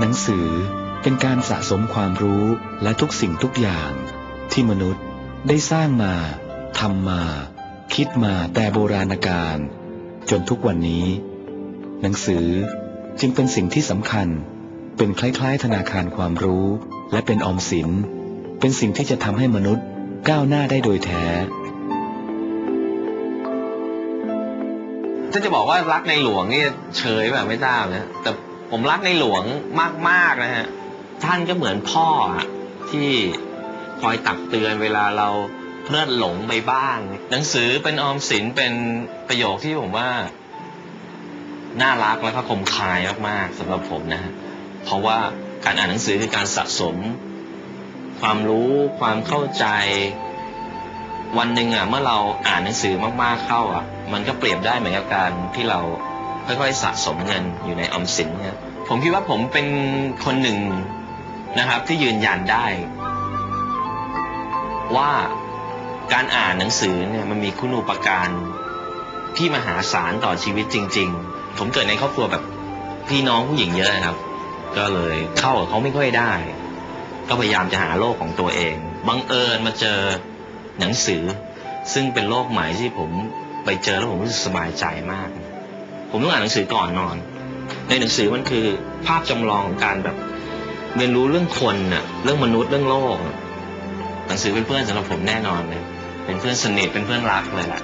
หนังสือเป็นการสะสมความรู้และทุกสิ่งทุกอย่าง ที่มนุษย์ได้สร้างมาทำมา คิดมาแต่โบราณกาลจนทุกวันนี้ หนังสือจึงเป็นสิ่งที่สำคัญ เป็นคล้ายๆ ธนาคารความรู้ และเป็นออมสิน เป็นสิ่งที่จะทำให้มนุษย์ก้าวหน้าได้โดยแท้ถ้าจะบอกว่ารักในหลวงนี่เฉยแบบไม่ทราบนะแต่ ผมรักในหลวงมากๆนะฮะ ท่านก็เหมือนพ่อที่คอยตักเตือนเวลาเราเพลิดหลงไปบ้าง หนังสือเป็นออมสินเป็นประโยคที่ผมว่า น่ารักแล้วก็คมคายมากๆสำหรับผมนะฮะเพราะว่าการอ่านหนังสือคือการสะสม ความรู้ความเข้าใจ วันหนึ่งอะเมื่อเราอ่านหนังสือมากๆเข้าอะ มันก็เปรียบได้เหมือนกับการที่เรา ค่อยๆสะสมเงินอยู่ในออมสินเนี่ยผมคิดว่าผมเป็นคนหนึ่งนะครับที่ยืนยันได้ ว่าการอ่านหนังสือเนี่ยมันมีคุณูปการที่มหาศาลต่อชีวิตจริง ๆ ผมเกิดในครอบครัวแบบพี่น้องผู้หญิงเยอะครับ ก็เลยเข้ากับเขาไม่ค่อยได้ ก็พยายามจะหาโลกของตัวเองบังเอิญมาเจอหนังสือ ซึ่งเป็นโลกใหม่ที่ผมไปเจอแล้วผมรู้สึกสบายใจมาก ผมต้องอ่านหนังสือก่อนนอน ในหนังสือมันคือภาพจำลองของการแบบเรียนรู้เรื่องคนน่ะเรื่องมนุษย์เรื่องโลก หนังสือเป็นเพื่อนสำหรับผมแน่นอนเลยเป็นเพื่อนสนิทเป็นเพื่อนรักเลยแหละ